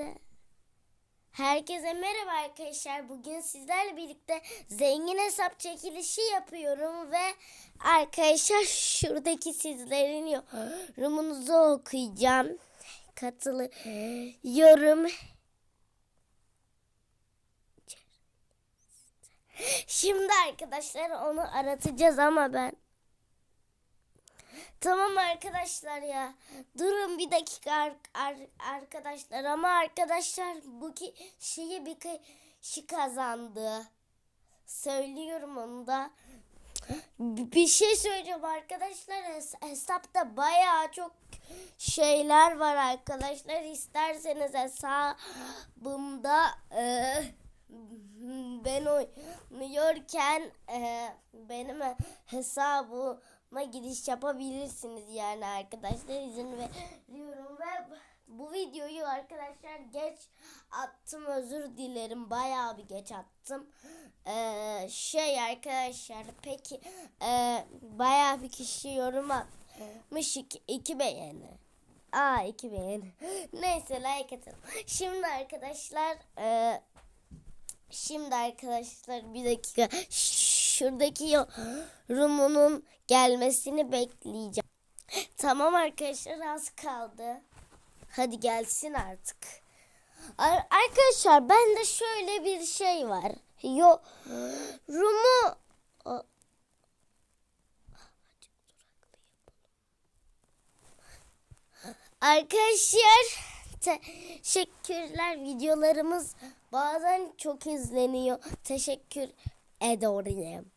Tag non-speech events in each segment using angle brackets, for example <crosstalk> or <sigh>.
Herkese Herkese merhaba arkadaşlar. Bugün sizlerle birlikte zengin hesap çekilişi yapıyorum ve arkadaşlar şuradaki sizlerin yorumunuzu okuyacağım. Katılıyorum. Şimdi arkadaşlar onu aratacağız ama ben Tamam arkadaşlar ya. Durun bir dakika ar- ar- arkadaşlar ama arkadaşlar bu ki şeyi bir kişi kazandı. Söylüyorum onu da. Bir şey söyleyeceğim arkadaşlar. Hes- hesapta bayağı çok şeyler var arkadaşlar. İsterseniz hesabımda e, ben oynuyorken e, benim hesabıma giriş yapabilirsiniz yani arkadaşlar. İzin veriyorum ve bu videoyu arkadaşlar geç attım. Özür dilerim. Bayağı bir geç attım. Ee, şey arkadaşlar peki e, bayağı bir kişi yorum atmış. İki, iki beğeni. Aa iki beğeni. <laughs> Neyse like atalım. Şimdi arkadaşlar e, Şimdi arkadaşlar bir dakika şuradaki yorumunun gelmesini bekleyeceğim. Tamam arkadaşlar az kaldı. Hadi gelsin artık. Ar- arkadaşlar bende şöyle bir şey var. Yorumu Arkadaşlar teşekkürler videolarımız bazen çok izleniyor. Teşekkür ederim.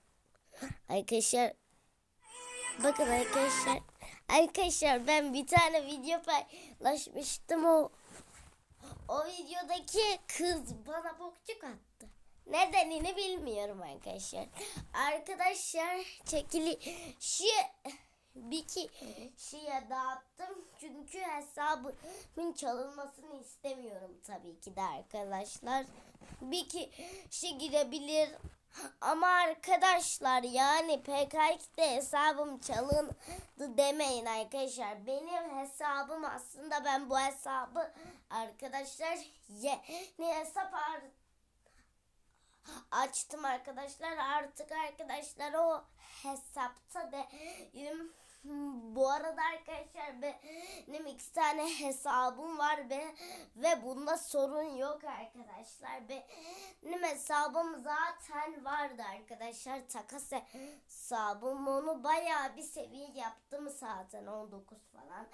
Arkadaşlar bakın arkadaşlar arkadaşlar ben bir tane video paylaşmıştım o o videodaki kız bana bokçuk attı. Nedenini bilmiyorum arkadaşlar. Arkadaşlar çekilişi bir kişiye dağıttım. Çünkü hesabımın çalınmasını istemiyorum tabii ki de arkadaşlar. Bir kişi girebilir. Ama arkadaşlar yani PKX'de hesabım çalındı demeyin arkadaşlar. Benim hesabım aslında ben bu hesabı arkadaşlar yeni hesap açtım arkadaşlar. Artık arkadaşlar o. Bu arada arkadaşlar benim iki tane hesabım var be ve bunda sorun yok arkadaşlar. Benim hesabım zaten vardı arkadaşlar. Takas hesabım onu bayağı bir seviye yaptım zaten 19 falan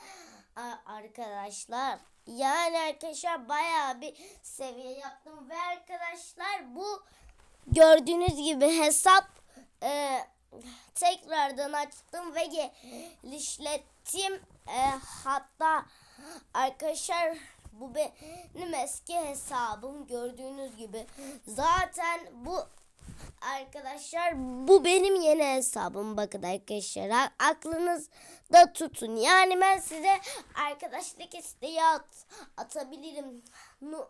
arkadaşlar. Yani arkadaşlar bayağı bir seviye yaptım ve arkadaşlar bu gördüğünüz gibi hesap e, tekrardan açtım ve gelişlettim. E, hatta arkadaşlar bu benim eski hesabım gördüğünüz gibi. Zaten bu arkadaşlar bu benim yeni hesabım bakın arkadaşlar aklınızda tutun yani ben size arkadaşlık isteği at, atabilirim nu,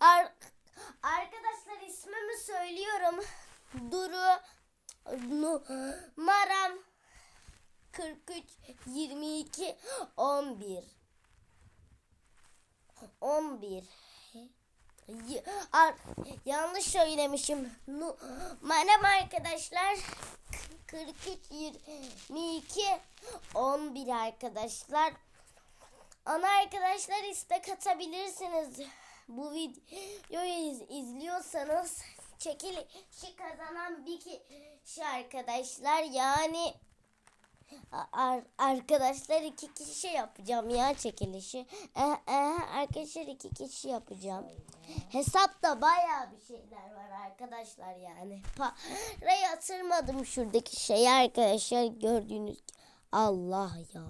ar, arkadaşlar ismimi söylüyorum Duru numaram 43 22 11 11 Y- ar- yanlış söylemişim. Numaram arkadaşlar 43 22 11 arkadaşlar. Ana arkadaşlar istek atabilirsiniz. Bu videoyu iz- izliyorsanız çekilişi kazanan bir kişi arkadaşlar. Yani ar- arkadaşlar iki kişi yapacağım ya çekilişi. Eh, eh, arkadaşlar iki kişi yapacağım. Hesapta bayağı bir şeyler var arkadaşlar yani. Para yatırmadım şuradaki şeyi arkadaşlar gördüğünüz. Allah ya.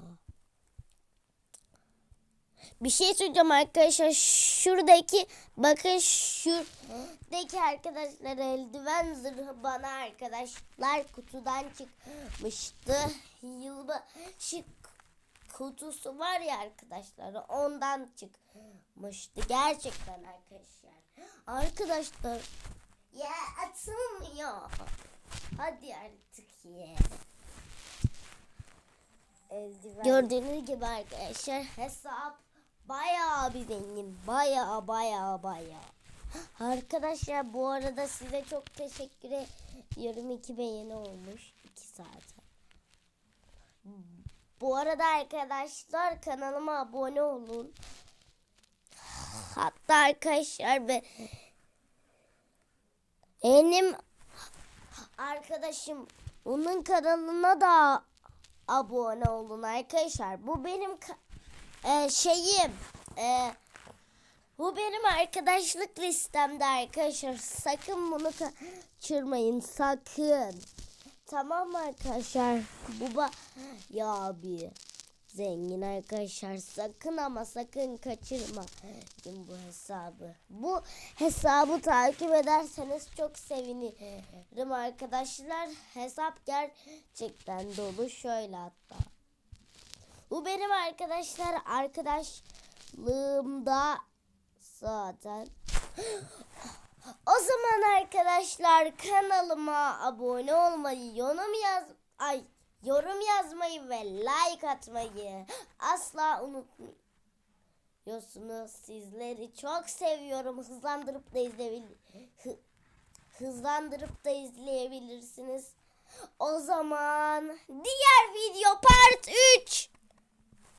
Bir şey söyleyeceğim arkadaşlar. Şuradaki bakın şuradaki arkadaşlar eldiven zırhı bana arkadaşlar kutudan çıkmıştı. Yılbaşı kutusu var ya arkadaşlar ondan çıkmıştı. Gerçekten arkadaşlar. Arkadaşlar ya atılmıyor. Hadi artık ye. Eldiven. Gördüğünüz gibi arkadaşlar hesap Bayağı bir zengin. Bayağı bayağı bayağı. Arkadaşlar bu arada size çok teşekkür ediyorum. İki beğeni olmuş. iki saat. Bu arada arkadaşlar kanalıma abone olun. Hatta arkadaşlar ve benim arkadaşım onun kanalına da abone olun arkadaşlar. Bu benim e, şeyim. E, bu benim arkadaşlık listemde arkadaşlar. Sakın bunu kaçırmayın. Sakın. Tamam arkadaşlar? Bu ba ya abi. Zengin arkadaşlar sakın ama sakın kaçırma bu hesabı. Bu hesabı takip ederseniz çok sevinirim arkadaşlar. Hesap gerçekten dolu şöyle hatta. Bu benim arkadaşlar arkadaşlığımda zaten. <gasps> O zaman arkadaşlar kanalıma abone olmayı, yorum yaz ay yorum yazmayı ve like atmayı asla unutmuyorsunuz. Sizleri çok seviyorum. Hızlandırıp da izleyebil hı- hızlandırıp da izleyebilirsiniz. O zaman diğer video part 3